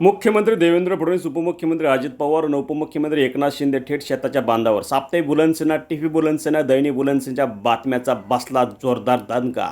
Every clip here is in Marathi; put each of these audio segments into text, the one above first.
मुख्यमंत्री देवेंद्र फडणवीस उपमुख्यमंत्री अजित पवार आणि उपमुख्यमंत्री एकनाथ शिंदे थेट शेताच्या बांधावर. साप्ताहिक बुलंदसेना टी व्ही बुलंदसेना दैनिक बुलनसेनच्या बातम्याचा बसला जोरदार दणका.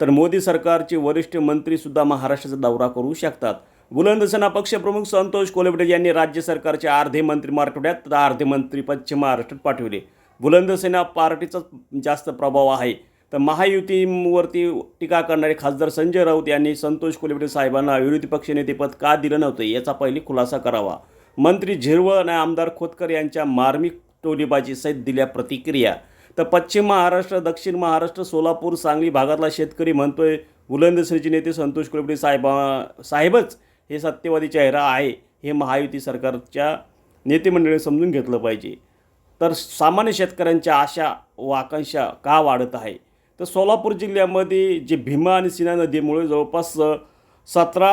तर मोदी सरकारचे वरिष्ठ मंत्रीसुद्धा महाराष्ट्राचा दौरा करू शकतात. बुलंदसेना पक्षप्रमुख संतोष कोलबडे यांनी राज्य सरकारचे अर्धे मंत्री मराठवाड्यात तर अर्धे मंत्री पश्चिम महाराष्ट्रात पाठविले. बुलंदसेना पार्टीचाच जास्त प्रभाव आहे. तर महायुतीवरती टीका करणारे खासदार संजय राऊत यांनी संतोष कोलबडे साहेबांना विरोधी पक्षनेतेपद का दिलं नव्हतं याचा पहिली खुलासा करावा. मंत्री झिरवळ आणि आमदार खोतकर यांच्या मार्मिक टोलीबाजी सहित दिल्या प्रतिक्रिया. तर पश्चिम महाराष्ट्र दक्षिण महाराष्ट्र सोलापूर सांगली भागातला शेतकरी म्हणतोय बुलंदसेनेचे नेते संतोष कोलबडे साहेबा साहेबच हे सत्यवादी चेहरा आहे हे महायुती सरकारच्या नेतेमंडळी समजून घेतलं पाहिजे. तर सामान्य शेतकऱ्यांच्या आशा व आकांक्षा का वाढत आहे? तर सोलापूर जिल्ह्यामध्ये जे भीमा आणि सिना नदीमुळे जवळपास सतरा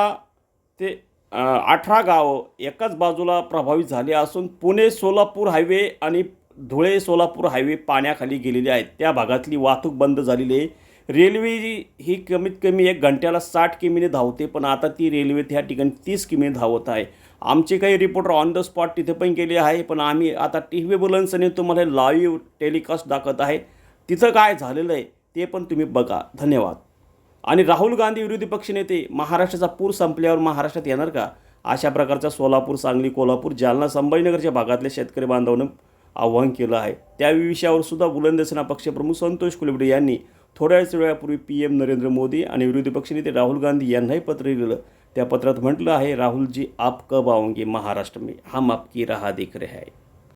ते अठरा गावं एकाच बाजूला प्रभावित झाले असून पुणे सोलापूर हायवे आणि धुळे सोलापूर हायवे पाण्याखाली गेलेले आहेत. त्या भागातली वाहतूक बंद झालेली आहे. रेल्वे ही कमीत कमी एक घंट्याला साठ किमीने धावते पण आता ती रेल्वे त्या ठिकाणी तीस किमीने धावत आहे. आमचे काही रिपोर्टर ऑन द स्पॉट तिथे पण गेले आहे पण आम्ही आता टी व्ही बुलन्सने तुम्हाला लाईव्ह टेलिकास्ट दाखवत आहे. तिथं काय झालेलं आहे? ते पण तुम्ही बघा. धन्यवाद. आणि राहुल गांधी विरोधी पक्षनेते महाराष्ट्राचा पूर संपल्यावर महाराष्ट्रात येणार का? अशा प्रकारचा सोलापूर सांगली कोल्हापूर जालना संभाजीनगरच्या भागातल्या शेतकरी बांधवांनं आव्हान केलं आहे. त्या विषयावर सुद्धा बुलंदसेना पक्षप्रमुख संतोष कुलबडे यांनी थोड्याच वेळापूर्वी पी एम नरेंद्र मोदी आणि विरोधी पक्षनेते राहुल गांधी यांनाही पत्र लिहिलं. त्या पत्रात म्हटलं आहे राहुलजी आप कब आओगे महाराष्ट्र में? हम आपकी राह देख रहे हैं.